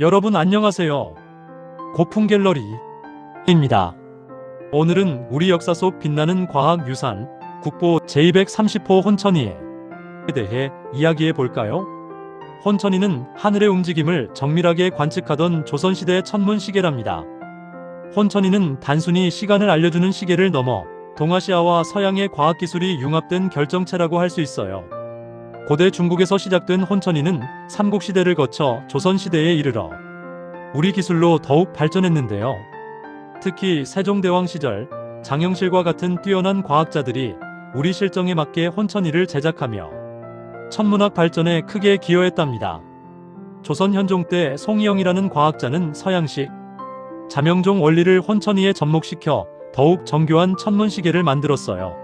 여러분 안녕하세요. 고풍 갤러리입니다. 오늘은 우리 역사 속 빛나는 과학 유산 국보 제230호 혼천이에 대해 이야기해 볼까요? 혼천이는 하늘의 움직임을 정밀하게 관측하던 조선시대 천문 시계랍니다. 혼천이는 단순히 시간을 알려주는 시계를 넘어 동아시아와 서양의 과학기술이 융합된 결정체라고 할 수 있어요. 고대 중국에서 시작된 혼천이는 삼국시대를 거쳐 조선시대에 이르러 우리 기술로 더욱 발전했는데요. 특히 세종대왕 시절 장영실과 같은 뛰어난 과학자들이 우리 실정에 맞게 혼천이를 제작하며 천문학 발전에 크게 기여했답니다. 조선 현종 때 송이영이라는 과학자는 서양식 자명종 원리를 혼천이에 접목시켜 더욱 정교한 천문시계를 만들었어요.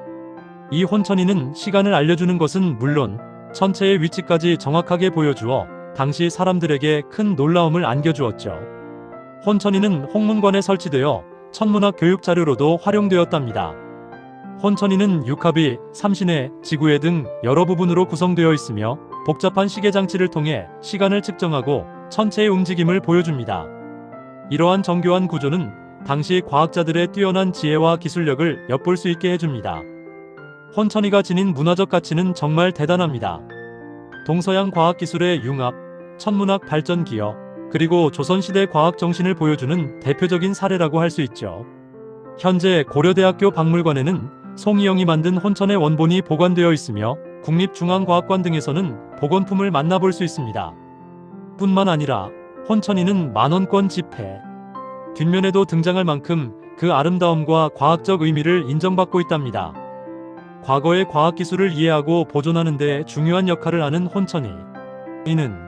이 혼천이는 시간을 알려주는 것은 물론 천체의 위치까지 정확하게 보여주어 당시 사람들에게 큰 놀라움을 안겨주었죠. 혼천이는 홍문관에 설치되어 천문학 교육 자료로도 활용되었답니다. 혼천이는 육합이, 삼신회, 지구회 등 여러 부분으로 구성되어 있으며 복잡한 시계 장치를 통해 시간을 측정하고 천체의 움직임을 보여줍니다. 이러한 정교한 구조는 당시 과학자들의 뛰어난 지혜와 기술력을 엿볼 수 있게 해줍니다. 혼천이가 지닌 문화적 가치는 정말 대단합니다. 동서양 과학기술의 융합, 천문학 발전 기여, 그리고 조선시대 과학 정신을 보여주는 대표적인 사례라고 할 수 있죠. 현재 고려대학교 박물관에는 송이영이 만든 혼천의 원본이 보관되어 있으며 국립중앙과학관 등에서는 복원품을 만나볼 수 있습니다. 뿐만 아니라 혼천이는 만원권 지폐, 뒷면에도 등장할 만큼 그 아름다움과 과학적 의미를 인정받고 있답니다. 과거의 과학 기술을 이해하고 보존하는 데 중요한 역할을 하는 혼천이 이는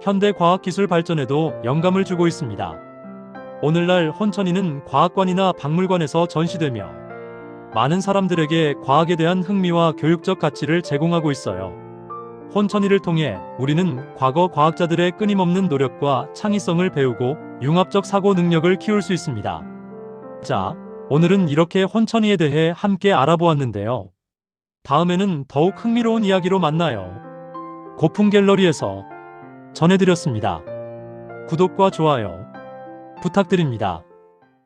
현대 과학 기술 발전에도 영감을 주고 있습니다. 오늘날 혼천이는 과학관이나 박물관에서 전시되며 많은 사람들에게 과학에 대한 흥미와 교육적 가치를 제공하고 있어요. 혼천이를 통해 우리는 과거 과학자들의 끊임없는 노력과 창의성을 배우고 융합적 사고 능력을 키울 수 있습니다. 자, 오늘은 이렇게 혼천이에 대해 함께 알아보았는데요. 다음에는 더욱 흥미로운 이야기로 만나요. 고풍 갤러리에서 전해드렸습니다. 구독과 좋아요 부탁드립니다.